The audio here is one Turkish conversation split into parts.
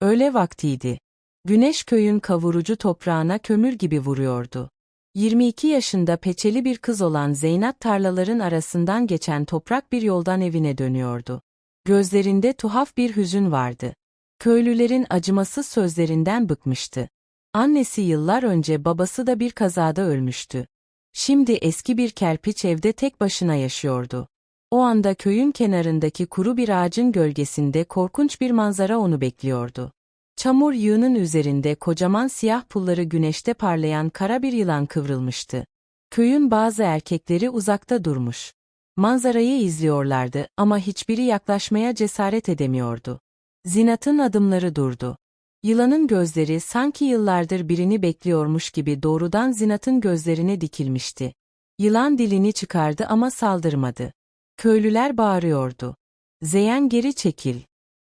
Öğle vaktiydi. Güneş köyün kavurucu toprağına kömür gibi vuruyordu. 22 yaşında peçeli bir kız olan Zeynep tarlaların arasından geçen toprak bir yoldan evine dönüyordu. Gözlerinde tuhaf bir hüzün vardı. Köylülerin acımasız sözlerinden bıkmıştı. Annesi yıllar önce babası da bir kazada ölmüştü. Şimdi eski bir kerpiç evde tek başına yaşıyordu. O anda köyün kenarındaki kuru bir ağacın gölgesinde korkunç bir manzara onu bekliyordu. Çamur yığının üzerinde kocaman siyah pulları güneşte parlayan kara bir yılan kıvrılmıştı. Köyün bazı erkekleri uzakta durmuş. Manzarayı izliyorlardı ama hiçbiri yaklaşmaya cesaret edemiyordu. Zinat'ın adımları durdu. Yılanın gözleri sanki yıllardır birini bekliyormuş gibi doğrudan Zinat'ın gözlerine dikilmişti. Yılan dilini çıkardı ama saldırmadı. Köylüler bağırıyordu. Zeyen geri çekil.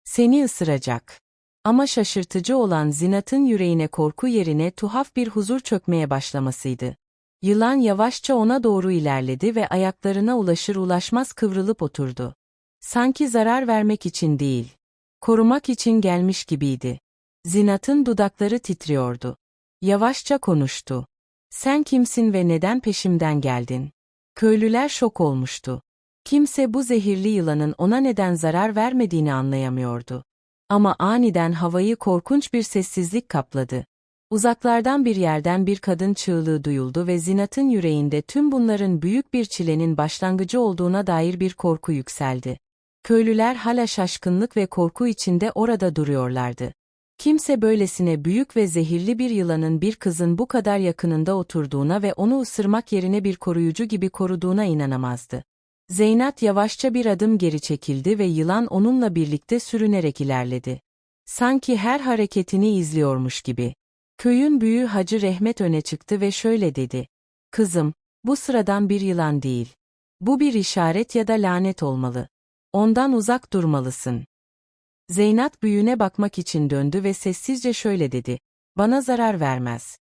Seni ısıracak. Ama şaşırtıcı olan Zinat'ın yüreğine korku yerine tuhaf bir huzur çökmeye başlamasıydı. Yılan yavaşça ona doğru ilerledi ve ayaklarına ulaşır ulaşmaz kıvrılıp oturdu. Sanki zarar vermek için değil, korumak için gelmiş gibiydi. Zinat'ın dudakları titriyordu. Yavaşça konuştu. Sen kimsin ve neden peşimden geldin? Köylüler şok olmuştu. Kimse bu zehirli yılanın ona neden zarar vermediğini anlayamıyordu. Ama aniden havayı korkunç bir sessizlik kapladı. Uzaklardan bir yerden bir kadın çığlığı duyuldu ve Zinat'ın yüreğinde tüm bunların büyük bir çilenin başlangıcı olduğuna dair bir korku yükseldi. Köylüler hala şaşkınlık ve korku içinde orada duruyorlardı. Kimse böylesine büyük ve zehirli bir yılanın bir kızın bu kadar yakınında oturduğuna ve onu ısırmak yerine bir koruyucu gibi koruduğuna inanamazdı. Zeynat yavaşça bir adım geri çekildi ve yılan onunla birlikte sürünerek ilerledi. Sanki her hareketini izliyormuş gibi. Köyün büyüğü Hacı Rehmet öne çıktı ve şöyle dedi. Kızım, bu sıradan bir yılan değil. Bu bir işaret ya da lanet olmalı. Ondan uzak durmalısın. Zeynat büyüğüne bakmak için döndü ve sessizce şöyle dedi. Bana zarar vermez.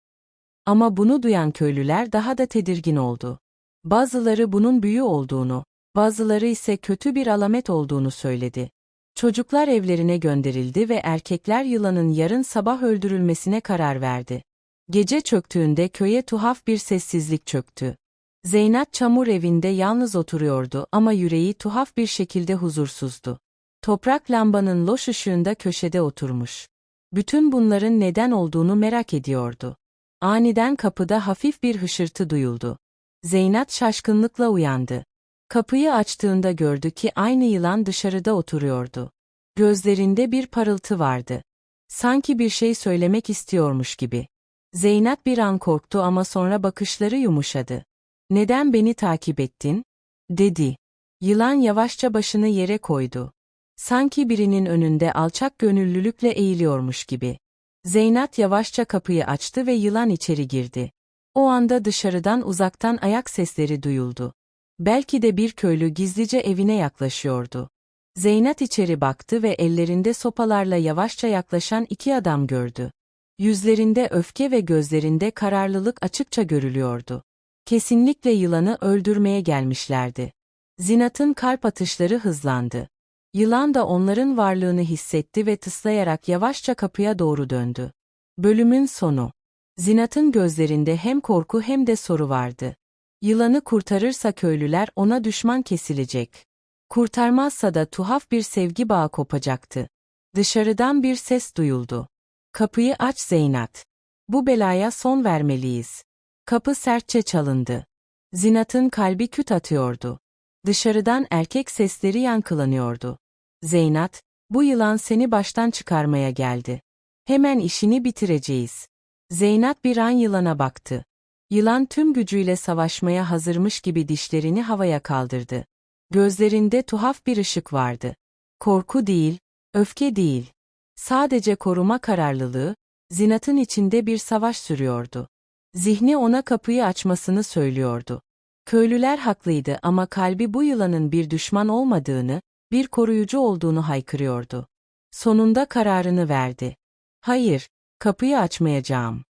Ama bunu duyan köylüler daha da tedirgin oldu. Bazıları bunun büyü olduğunu, bazıları ise kötü bir alamet olduğunu söyledi. Çocuklar evlerine gönderildi ve erkekler yılanın yarın sabah öldürülmesine karar verdi. Gece çöktüğünde köye tuhaf bir sessizlik çöktü. Zeynep çamur evinde yalnız oturuyordu ama yüreği tuhaf bir şekilde huzursuzdu. Toprak lambanın loş ışığında köşede oturmuş. Bütün bunların neden olduğunu merak ediyordu. Aniden kapıda hafif bir hışırtı duyuldu. Zeynep şaşkınlıkla uyandı. Kapıyı açtığında gördü ki aynı yılan dışarıda oturuyordu. Gözlerinde bir parıltı vardı. Sanki bir şey söylemek istiyormuş gibi. Zeynep bir an korktu ama sonra bakışları yumuşadı. Neden beni takip ettin? dedi. Yılan yavaşça başını yere koydu. Sanki birinin önünde alçak gönüllülükle eğiliyormuş gibi. Zeynep yavaşça kapıyı açtı ve yılan içeri girdi. O anda dışarıdan uzaktan ayak sesleri duyuldu. Belki de bir köylü gizlice evine yaklaşıyordu. Zeynep içeri baktı ve ellerinde sopalarla yavaşça yaklaşan iki adam gördü. Yüzlerinde öfke ve gözlerinde kararlılık açıkça görülüyordu. Kesinlikle yılanı öldürmeye gelmişlerdi. Zinat'ın kalp atışları hızlandı. Yılan da onların varlığını hissetti ve tıslayarak yavaşça kapıya doğru döndü. Bölümün sonu. Zinat'ın gözlerinde hem korku hem de soru vardı. Yılanı kurtarırsa köylüler ona düşman kesilecek. Kurtarmazsa da tuhaf bir sevgi bağı kopacaktı. Dışarıdan bir ses duyuldu. Kapıyı aç Zeynat. Bu belaya son vermeliyiz. Kapı sertçe çalındı. Zinat'ın kalbi küt atıyordu. Dışarıdan erkek sesleri yankılanıyordu. Zeynat, bu yılan seni baştan çıkarmaya geldi. Hemen işini bitireceğiz. Zeynat bir an yılana baktı. Yılan tüm gücüyle savaşmaya hazırmış gibi dişlerini havaya kaldırdı. Gözlerinde tuhaf bir ışık vardı. Korku değil, öfke değil. Sadece koruma kararlılığı, Zinat'ın içinde bir savaş sürüyordu. Zihni ona kapıyı açmasını söylüyordu. Köylüler haklıydı ama kalbi bu yılanın bir düşman olmadığını, bir koruyucu olduğunu haykırıyordu. Sonunda kararını verdi. Hayır, kapıyı açmayacağım.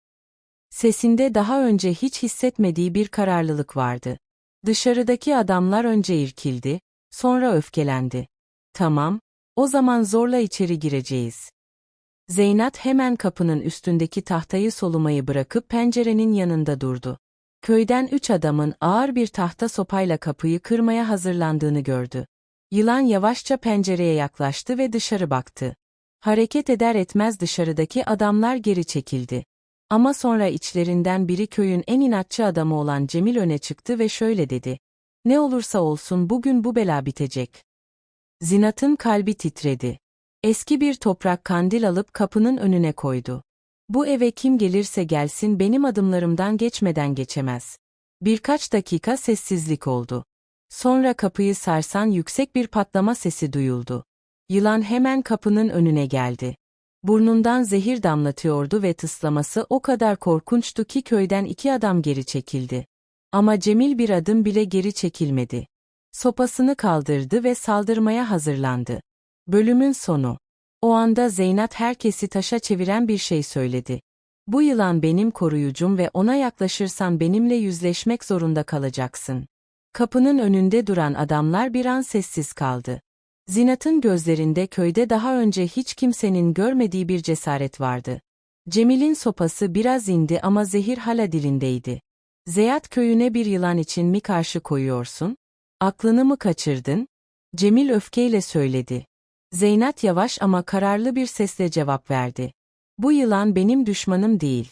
Sesinde daha önce hiç hissetmediği bir kararlılık vardı. Dışarıdaki adamlar önce irkildi, sonra öfkelendi. Tamam, o zaman zorla içeri gireceğiz. Zeynat hemen kapının üstündeki tahtayı solumayı bırakıp pencerenin yanında durdu. Köyden üç adamın ağır bir tahta sopayla kapıyı kırmaya hazırlandığını gördü. Yılan yavaşça pencereye yaklaştı ve dışarı baktı. Hareket eder etmez dışarıdaki adamlar geri çekildi. Ama sonra içlerinden biri köyün en inatçı adamı olan Cemil öne çıktı ve şöyle dedi. Ne olursa olsun bugün bu bela bitecek. Zinat'ın kalbi titredi. Eski bir toprak kandil alıp kapının önüne koydu. Bu eve kim gelirse gelsin benim adımlarımdan geçmeden geçemez. Birkaç dakika sessizlik oldu. Sonra kapıyı sarsan yüksek bir patlama sesi duyuldu. Yılan hemen kapının önüne geldi. Burnundan zehir damlatıyordu ve tıslaması o kadar korkunçtu ki köyden iki adam geri çekildi. Ama Cemil bir adım bile geri çekilmedi. Sopasını kaldırdı ve saldırmaya hazırlandı. Bölümün sonu. O anda Zeynat herkesi taşa çeviren bir şey söyledi. Bu yılan benim koruyucum ve ona yaklaşırsan benimle yüzleşmek zorunda kalacaksın. Kapının önünde duran adamlar bir an sessiz kaldı. Zinat'ın gözlerinde köyde daha önce hiç kimsenin görmediği bir cesaret vardı. Cemil'in sopası biraz indi ama zehir hala dilindeydi. Zeyat köyüne bir yılan için mi karşı koyuyorsun? Aklını mı kaçırdın? Cemil öfkeyle söyledi. Zeynat yavaş ama kararlı bir sesle cevap verdi. Bu yılan benim düşmanım değil.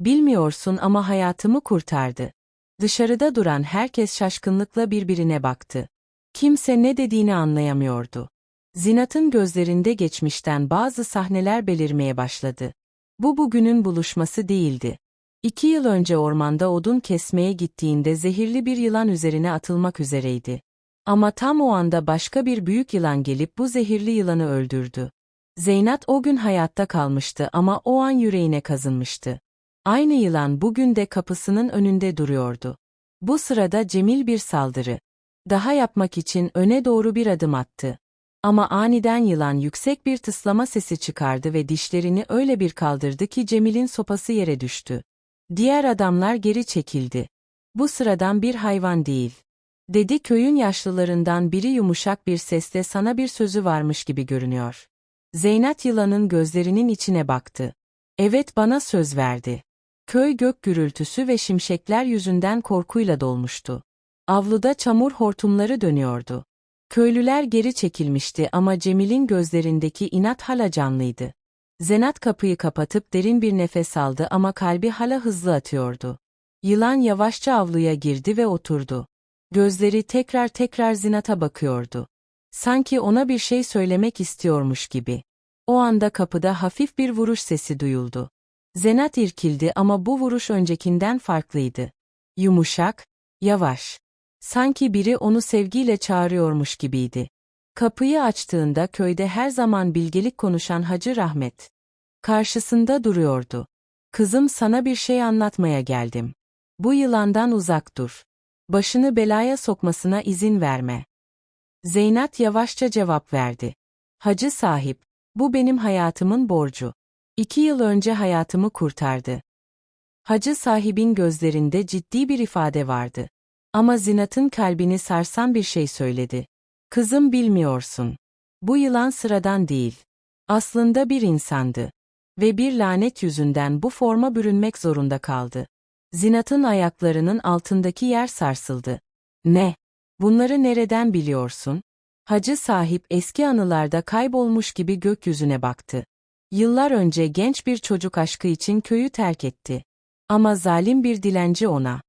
Bilmiyorsun ama hayatımı kurtardı. Dışarıda duran herkes şaşkınlıkla birbirine baktı. Kimse ne dediğini anlayamıyordu. Zinat'ın gözlerinde geçmişten bazı sahneler belirmeye başladı. Bu bugünün buluşması değildi. İki yıl önce ormanda odun kesmeye gittiğinde zehirli bir yılan üzerine atılmak üzereydi. Ama tam o anda başka bir büyük yılan gelip bu zehirli yılanı öldürdü. Zeynat o gün hayatta kalmıştı ama o an yüreğine kazınmıştı. Aynı yılan bugün de kapısının önünde duruyordu. Bu sırada Cemil bir saldırı. Daha yapmak için öne doğru bir adım attı. Ama aniden yılan yüksek bir tıslama sesi çıkardı ve dişlerini öyle bir kaldırdı ki Cemil'in sopası yere düştü. Diğer adamlar geri çekildi. Bu sıradan bir hayvan değil. Dedi köyün yaşlılarından biri yumuşak bir sesle sana bir sözü varmış gibi görünüyor. Zeynat yılanın gözlerinin içine baktı. Evet bana söz verdi. Köy gök gürültüsü ve şimşekler yüzünden korkuyla dolmuştu. Avluda çamur hortumları dönüyordu. Köylüler geri çekilmişti ama Cemil'in gözlerindeki inat hala canlıydı. Zenat kapıyı kapatıp derin bir nefes aldı ama kalbi hala hızlı atıyordu. Yılan yavaşça avluya girdi ve oturdu. Gözleri tekrar tekrar Zinat'a bakıyordu. Sanki ona bir şey söylemek istiyormuş gibi. O anda kapıda hafif bir vuruş sesi duyuldu. Zenat irkildi ama bu vuruş öncekinden farklıydı. Yumuşak, yavaş. Sanki biri onu sevgiyle çağırıyormuş gibiydi. Kapıyı açtığında köyde her zaman bilgelik konuşan Hacı Rahmet. Karşısında duruyordu. Kızım sana bir şey anlatmaya geldim. Bu yılandan uzak dur. Başını belaya sokmasına izin verme. Zeynat yavaşça cevap verdi. Hacı sahip, bu benim hayatımın borcu. İki yıl önce hayatımı kurtardı. Hacı sahibin gözlerinde ciddi bir ifade vardı. Ama Zinat'ın kalbini sarsan bir şey söyledi. Kızım bilmiyorsun. Bu yılan sıradan değil. Aslında bir insandı. Ve bir lanet yüzünden bu forma bürünmek zorunda kaldı. Zinat'ın ayaklarının altındaki yer sarsıldı. Ne? Bunları nereden biliyorsun? Hacı sahip eski anılarda kaybolmuş gibi gökyüzüne baktı. Yıllar önce genç bir çocuk aşkı için köyü terk etti. Ama zalim bir dilenci ona.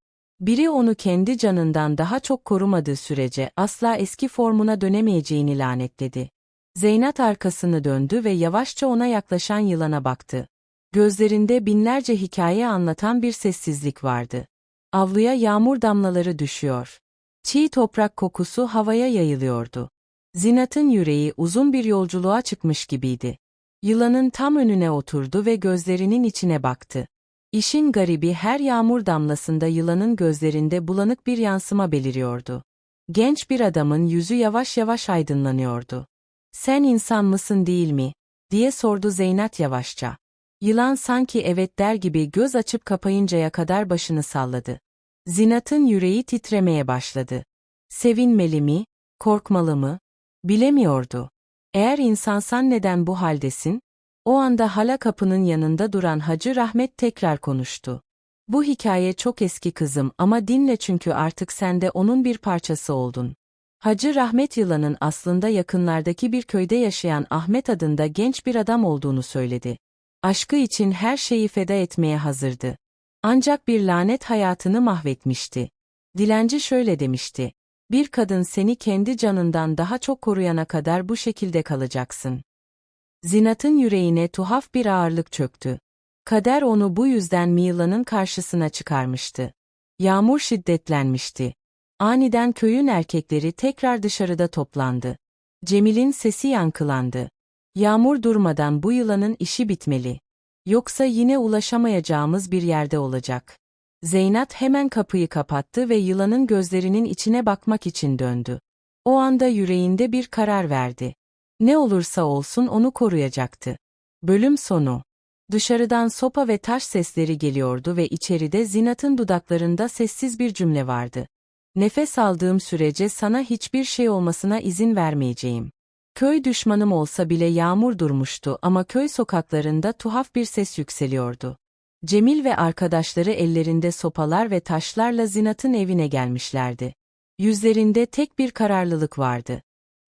Biri onu kendi canından daha çok korumadığı sürece asla eski formuna dönemeyeceğini lanetledi. Zeynat arkasını döndü ve yavaşça ona yaklaşan yılana baktı. Gözlerinde binlerce hikaye anlatan bir sessizlik vardı. Avluya yağmur damlaları düşüyor. Çiğ toprak kokusu havaya yayılıyordu. Zinat'ın yüreği uzun bir yolculuğa çıkmış gibiydi. Yılanın tam önüne oturdu ve gözlerinin içine baktı. İşin garibi her yağmur damlasında yılanın gözlerinde bulanık bir yansıma beliriyordu. Genç bir adamın yüzü yavaş yavaş aydınlanıyordu. Sen insan mısın değil mi? diye sordu Zeynat yavaşça. Yılan sanki evet der gibi göz açıp kapayıncaya kadar başını salladı. Zinat'ın yüreği titremeye başladı. Sevinmeli mi, korkmalı mı? Bilemiyordu. Eğer insansan neden bu haldesin? O anda hala kapının yanında duran Hacı Rahmet tekrar konuştu. Bu hikaye çok eski kızım ama dinle çünkü artık sen de onun bir parçası oldun. Hacı Rahmet Yılan'ın aslında yakınlardaki bir köyde yaşayan Ahmet adında genç bir adam olduğunu söyledi. Aşkı için her şeyi feda etmeye hazırdı. Ancak bir lanet hayatını mahvetmişti. Dilenci şöyle demişti. Bir kadın seni kendi canından daha çok koruyana kadar bu şekilde kalacaksın. Zinat'ın yüreğine tuhaf bir ağırlık çöktü. Kader onu bu yüzden Mila'nın karşısına çıkarmıştı. Yağmur şiddetlenmişti. Aniden köyün erkekleri tekrar dışarıda toplandı. Cemil'in sesi yankılandı. Yağmur durmadan bu yılanın işi bitmeli. Yoksa yine ulaşamayacağımız bir yerde olacak. Zeynat hemen kapıyı kapattı ve yılanın gözlerinin içine bakmak için döndü. O anda yüreğinde bir karar verdi. Ne olursa olsun onu koruyacaktı. Bölüm sonu. Dışarıdan sopa ve taş sesleri geliyordu ve içeride Zinat'ın dudaklarında sessiz bir cümle vardı. Nefes aldığım sürece sana hiçbir şey olmasına izin vermeyeceğim. Köy düşmanım olsa bile yağmur durmuştu ama köy sokaklarında tuhaf bir ses yükseliyordu. Cemil ve arkadaşları ellerinde sopalar ve taşlarla Zinat'ın evine gelmişlerdi. Yüzlerinde tek bir kararlılık vardı.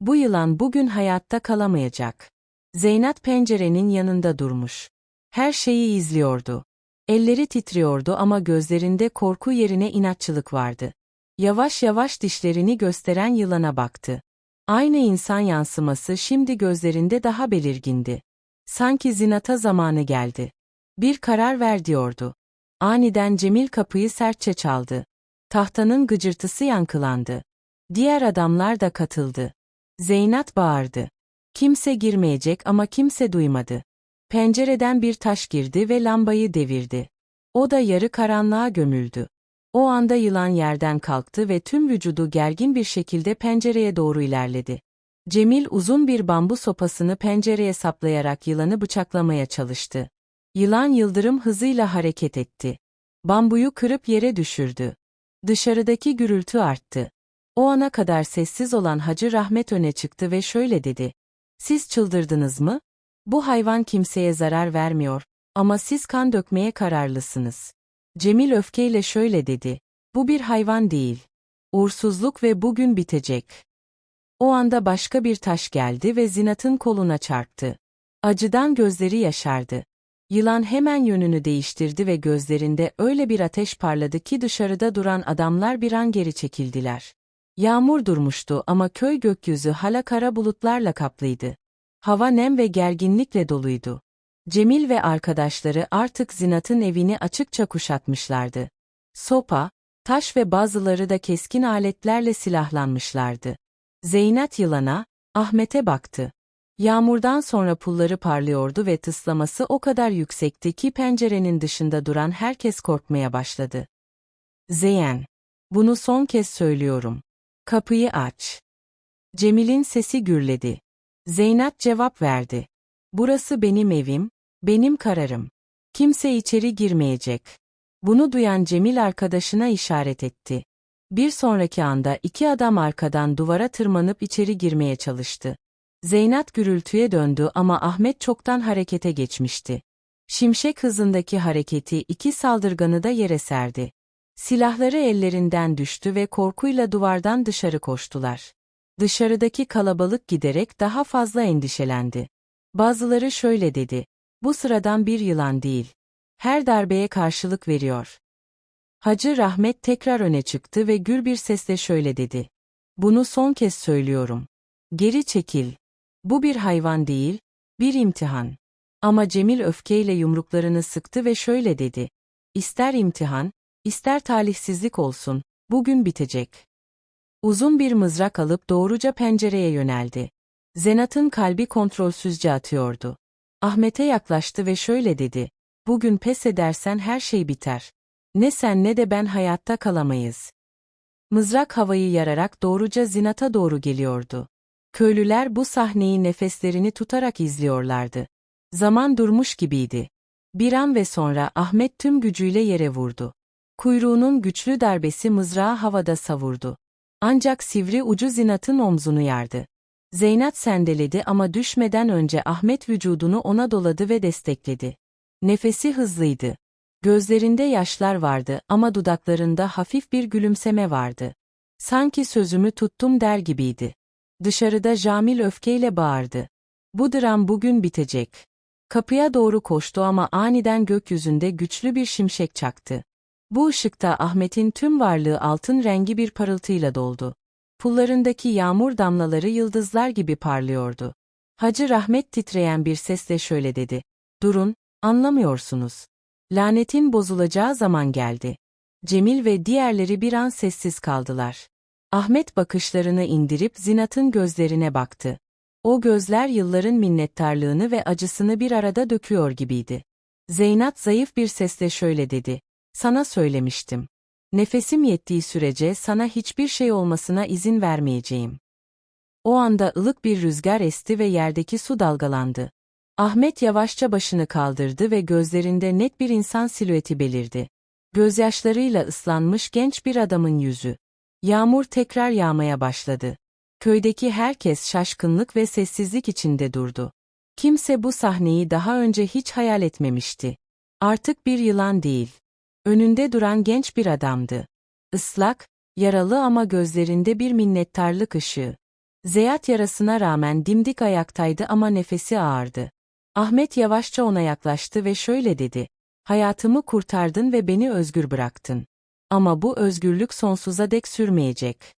Bu yılan bugün hayatta kalamayacak. Zeynat pencerenin yanında durmuş. Her şeyi izliyordu. Elleri titriyordu ama gözlerinde korku yerine inatçılık vardı. Yavaş yavaş dişlerini gösteren yılana baktı. Aynı insan yansıması şimdi gözlerinde daha belirgindi. Sanki zinata zamanı geldi. Bir karar ver diyordu. Aniden Cemil kapıyı sertçe çaldı. Tahtanın gıcırtısı yankılandı. Diğer adamlar da katıldı. Zeynat bağırdı. Kimse girmeyecek ama kimse duymadı. Pencereden bir taş girdi ve lambayı devirdi. O da yarı karanlığa gömüldü. O anda yılan yerden kalktı ve tüm vücudu gergin bir şekilde pencereye doğru ilerledi. Cemil uzun bir bambu sopasını pencereye saplayarak yılanı bıçaklamaya çalıştı. Yılan yıldırım hızıyla hareket etti. Bambuyu kırıp yere düşürdü. Dışarıdaki gürültü arttı. O ana kadar sessiz olan Hacı Rahmet öne çıktı ve şöyle dedi. Siz çıldırdınız mı? Bu hayvan kimseye zarar vermiyor ama siz kan dökmeye kararlısınız. Cemil öfkeyle şöyle dedi. Bu bir hayvan değil. Uğursuzluk ve bugün bitecek. O anda başka bir taş geldi ve Zinat'ın koluna çarptı. Acıdan gözleri yaşardı. Yılan hemen yönünü değiştirdi ve gözlerinde öyle bir ateş parladı ki dışarıda duran adamlar bir an geri çekildiler. Yağmur durmuştu ama köy gökyüzü hala kara bulutlarla kaplıydı. Hava nem ve gerginlikle doluydu. Cemil ve arkadaşları artık Zinat'ın evini açıkça kuşatmışlardı. Sopa, taş ve bazıları da keskin aletlerle silahlanmışlardı. Zeynat yılana, Ahmet'e baktı. Yağmurdan sonra pulları parlıyordu ve tıslaması o kadar yüksekti ki pencerenin dışında duran herkes korkmaya başladı. Zeyen, bunu son kez söylüyorum. Kapıyı aç. Cemil'in sesi gürledi. Zeynat cevap verdi. Burası benim evim, benim kararım. Kimse içeri girmeyecek. Bunu duyan Cemil arkadaşına işaret etti. Bir sonraki anda iki adam arkadan duvara tırmanıp içeri girmeye çalıştı. Zeynat gürültüye döndü ama Ahmet çoktan harekete geçmişti. Şimşek hızındaki hareketi iki saldırganı da yere serdi. Silahları ellerinden düştü ve korkuyla duvardan dışarı koştular. Dışarıdaki kalabalık giderek daha fazla endişelendi. Bazıları şöyle dedi. Bu sıradan bir yılan değil. Her darbeye karşılık veriyor. Hacı Rahmet tekrar öne çıktı ve gür bir sesle şöyle dedi. Bunu son kez söylüyorum. Geri çekil. Bu bir hayvan değil, bir imtihan. Ama Cemil öfkeyle yumruklarını sıktı ve şöyle dedi. İster imtihan, ister talihsizlik olsun, bugün bitecek. Uzun bir mızrak alıp doğruca pencereye yöneldi. Zenat'ın kalbi kontrolsüzce atıyordu. Ahmet'e yaklaştı ve şöyle dedi. Bugün pes edersen her şey biter. Ne sen ne de ben hayatta kalamayız. Mızrak havayı yararak doğruca Zinat'a doğru geliyordu. Köylüler bu sahneyi nefeslerini tutarak izliyorlardı. Zaman durmuş gibiydi. Bir an ve sonra Ahmet tüm gücüyle yere vurdu. Kuyruğunun güçlü darbesi mızrağı havada savurdu. Ancak sivri ucu Zinat'ın omzunu yardı. Zeynat sendeledi ama düşmeden önce Ahmet vücudunu ona doladı ve destekledi. Nefesi hızlıydı. Gözlerinde yaşlar vardı ama dudaklarında hafif bir gülümseme vardı. Sanki sözümü tuttum der gibiydi. Dışarıda Jamil öfkeyle bağırdı. Bu dram bugün bitecek. Kapıya doğru koştu ama aniden gökyüzünde güçlü bir şimşek çaktı. Bu ışıkta Ahmet'in tüm varlığı altın rengi bir parıltıyla doldu. Pullarındaki yağmur damlaları yıldızlar gibi parlıyordu. Hacı Rahmet titreyen bir sesle şöyle dedi. Durun, anlamıyorsunuz. Lanetin bozulacağı zaman geldi. Cemil ve diğerleri bir an sessiz kaldılar. Ahmet bakışlarını indirip Zinat'ın gözlerine baktı. O gözler yılların minnettarlığını ve acısını bir arada döküyor gibiydi. Zeynat zayıf bir sesle şöyle dedi. Sana söylemiştim. Nefesim yettiği sürece sana hiçbir şey olmasına izin vermeyeceğim. O anda ılık bir rüzgar esti ve yerdeki su dalgalandı. Ahmet yavaşça başını kaldırdı ve gözlerinde net bir insan silüeti belirdi. Gözyaşlarıyla ıslanmış genç bir adamın yüzü. Yağmur tekrar yağmaya başladı. Köydeki herkes şaşkınlık ve sessizlik içinde durdu. Kimse bu sahneyi daha önce hiç hayal etmemişti. Artık bir yılan değil. Önünde duran genç bir adamdı. Islak, yaralı ama gözlerinde bir minnettarlık ışığı. Zeyat yarasına rağmen dimdik ayaktaydı ama nefesi ağırdı. Ahmet yavaşça ona yaklaştı ve şöyle dedi. Hayatımı kurtardın ve beni özgür bıraktın. Ama bu özgürlük sonsuza dek sürmeyecek.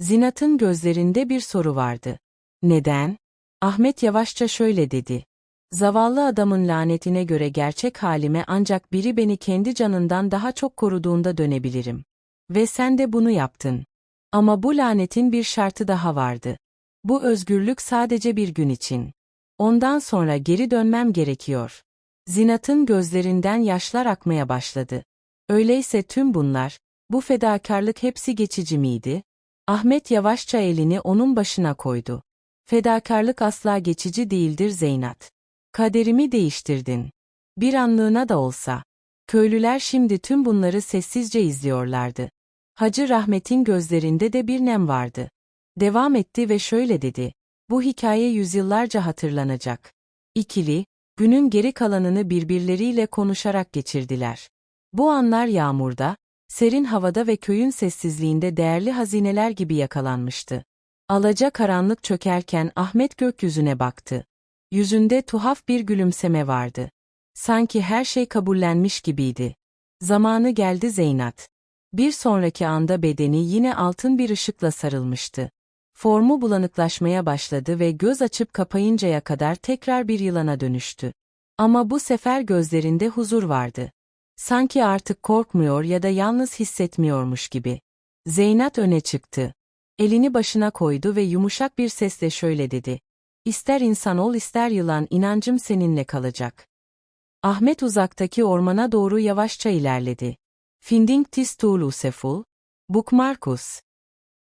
Zinat'ın gözlerinde bir soru vardı. Neden? Ahmet yavaşça şöyle dedi. Zavallı adamın lanetine göre gerçek halime ancak biri beni kendi canından daha çok koruduğunda dönebilirim. Ve sen de bunu yaptın. Ama bu lanetin bir şartı daha vardı. Bu özgürlük sadece bir gün için. Ondan sonra geri dönmem gerekiyor. Zinat'ın gözlerinden yaşlar akmaya başladı. Öyleyse tüm bunlar, bu fedakarlık hepsi geçici miydi? Ahmet yavaşça elini onun başına koydu. Fedakarlık asla geçici değildir Zeynat. Kaderimi değiştirdin. Bir anlığına da olsa. Köylüler şimdi tüm bunları sessizce izliyorlardı. Hacı Rahmet'in gözlerinde de bir nem vardı. Devam etti ve şöyle dedi. Bu hikaye yüzyıllarca hatırlanacak. İkili, günün geri kalanını birbirleriyle konuşarak geçirdiler. Bu anlar yağmurda, serin havada ve köyün sessizliğinde değerli hazineler gibi yakalanmıştı. Alaca karanlık çökerken Ahmet gökyüzüne baktı. Yüzünde tuhaf bir gülümseme vardı. Sanki her şey kabullenmiş gibiydi. Zamanı geldi Zeynat. Bir sonraki anda bedeni yine altın bir ışıkla sarılmıştı. Formu bulanıklaşmaya başladı ve göz açıp kapayıncaya kadar tekrar bir yılana dönüştü. Ama bu sefer gözlerinde huzur vardı. Sanki artık korkmuyor ya da yalnız hissetmiyormuş gibi. Zeynat öne çıktı. Elini başına koydu ve yumuşak bir sesle şöyle dedi. İster insan ol ister yılan inancım seninle kalacak. Ahmet uzaktaki ormana doğru yavaşça ilerledi. Finding tis tu luceful, Buk Marcus,